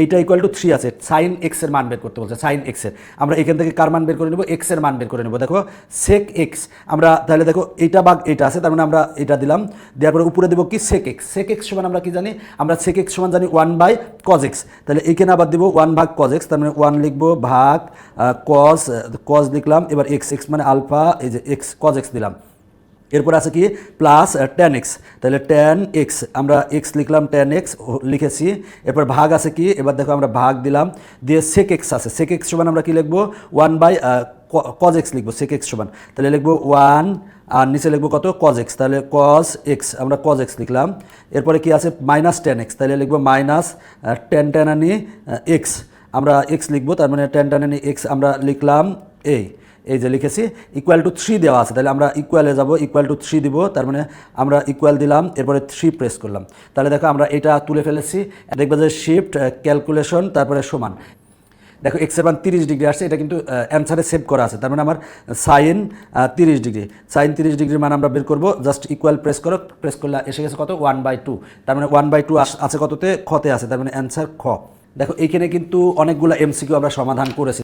এইটা equal to three আছে। Sine এক্সের মান বের করতে বলছে সাইন এক্সের আমরা এখান থেকে কার মান বের করে নেব? এক্সের মান বের করে নেব। দেখো সেক এক্স আমরা তাহলে দেখো এইটা বাগ এটা আছে, তার মানে আমরা এটা দিলাম, দেওয়ার পরে উপরে দেবো কি? সেক এক্স সেক এক্স সমান আমরা কি জানি? আমরা সেক এক্স সমান জানি ওয়ান বাই কজ এক্স তাহলে এইখানে আবার দেবো ওয়ান ভাগ কজ এক্স তার মানে ওয়ান লিখব ভাগ কজ কজ লিখলাম, এবার এক্স এক্স মানে আলফা এই যে এক্স কজ এক্স দিলাম। এরপর আছে কি? প্লাস টেন এক্স তাহলে টেন এক্স আমরা এক্স লিখলাম টেন এক্স লিখেছি। এরপর ভাগ আছে কি? এবার দেখো আমরা ভাগ দিলাম। দিয়ে সেক এক্স আছে। সেক এক্স সমান আমরা কি লিখব? ওয়ান বাই কজ এক্স লিখব সেক এক্স সমান। তাহলে লিখব ওয়ান আর নিচে লিখব কত? কজ এক্স তাহলে কজ এক্স আমরা কজ এক্স লিখলাম। এরপরে কি আছে? মাইনাস টেন এক্স তাহলে লিখব মাইনাস টেন টেন আনি এক্স আমরা এক্স লিখব, তার মানে টেন টেন আনি এক্স আমরা লিখলাম এই এই যে লিখেছি ইকুয়াল টু থ্রি দেওয়া আছে। তাহলে আমরা ইকুয়ালে যাব ইকুয়াল টু থ্রি দিব, তার মানে আমরা ইকুয়াল দিলাম, এরপরে থ্রি প্রেস করলাম। তাহলে দেখো আমরা এটা তুলে ফেলেছি, দেখবে যে শিফট ক্যালকুলেশন তারপরে সমান। দেখো এক্সের মান তিরিশ ডিগ্রি আসছে, এটা কিন্তু অ্যান্সারে সেভ করা আছে। তার মানে আমার সাইন তিরিশ ডিগ্রি। সাইন তিরিশ ডিগ্রির মান আমরা বের করব জাস্ট ইকুয়াল প্রেস করো প্রেস করলে এসে গেছে কত? ওয়ান বাই টু তার মানে ওয়ান বাই টু আছে কততে? খতে আছে, তার মানে অ্যান্সার খ। দেখো এইখানে কিন্তু অনেকগুলো এমসিকিউ আমরা সমাধান করেছি।